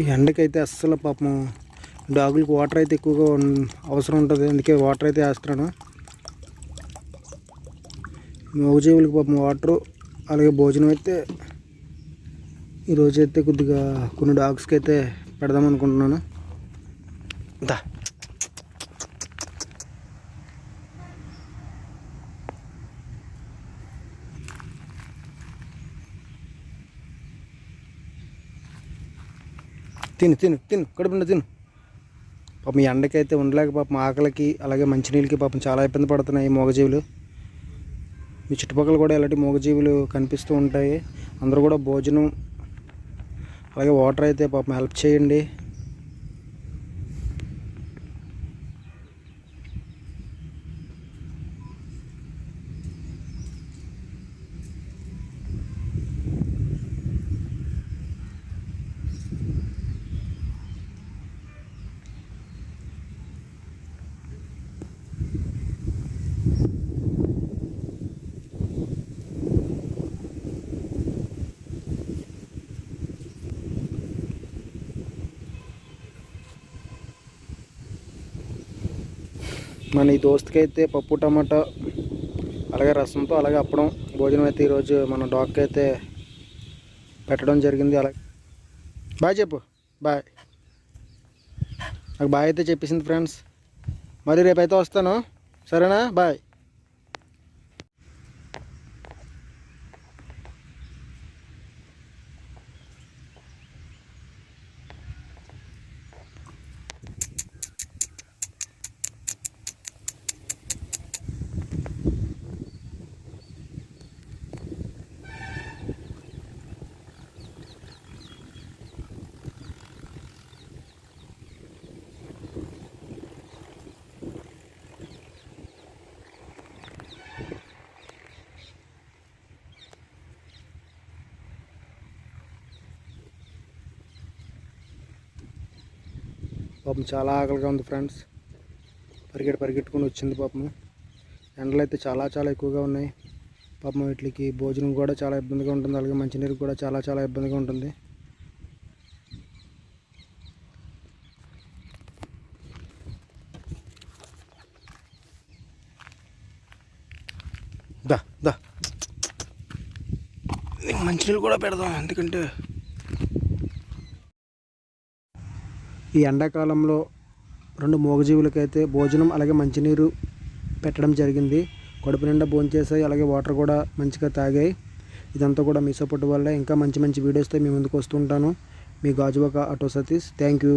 ఈ ఎండకైతే అస్సలు పాపం. డాగులకు వాటర్ అయితే ఎక్కువగా అవసరం ఉంటుంది. అందుకే వాటర్ అయితే వేస్తున్నాను. మూగజీవులకు పాపం వాటరు అలాగే భోజనం అయితే ఈరోజైతే కొద్దిగా కొన్ని డాగ్స్కి అయితే పెడదాం అనుకుంటున్నాను. దా. తిను తిను తిను కడుపున తిను. పాపం ఈ ఎండకైతే ఉండలేక పాపం ఆకలికి అలాగే మంచినీళ్ళకి పాపం చాలా ఇబ్బంది పడుతున్నాయి ఈ మూగజీవులు. మీ చుట్టుపక్కల కూడా ఇలాంటి మూగజీవులు కనిపిస్తూ ఉంటాయి. అందరూ కూడా భోజనం అలాగే వాటర్ అయితే పాపం హెల్ప్ చేయండి. మన ఈ దోస్తుకి అయితే పప్పు టమాటా అలాగే రసంతో అలాగే అప్పడం భోజనం అయితే ఈరోజు మన డాగ్కి అయితే పెట్టడం జరిగింది. అలాగే బాయ్ చెప్పు. బాయ్. నాకు బాయ్ అయితే చెప్పేసింది ఫ్రెండ్స్. మరి రేపైతే వస్తాను. సరేనా? బాయ్. పాపం చాలా ఆకలిగా ఉంది ఫ్రెండ్స్. పరిగెట్టి పరిగెట్టుకుని వచ్చింది పాపం ఎండలు అయితే చాలా చాలా ఎక్కువగా ఉన్నాయి. పాపం వీటికి భోజనం కూడా చాలా ఇబ్బందిగా ఉంటుంది. అలాగే మంచినీరు కూడా చాలా చాలా ఇబ్బందిగా ఉంటుంది. దా దా. మంచినీళ్ళు కూడా పెడదాం. ఎందుకంటే ఈ ఎండాకాలంలో రెండు మూగజీవులకైతే భోజనం అలాగే మంచినీరు పెట్టడం జరిగింది. కడుపు నిండా భోంచేసాయి అలాగే వాటర్ కూడా మంచిగా తాగాయి. ఇదంతా కూడా మీ సపోర్ట్ వల్ల. ఇంకా మంచి మంచి వీడియోస్తో మీ ముందుకు వస్తుంటాను మీ Gajuwaka auto Satish. Thank you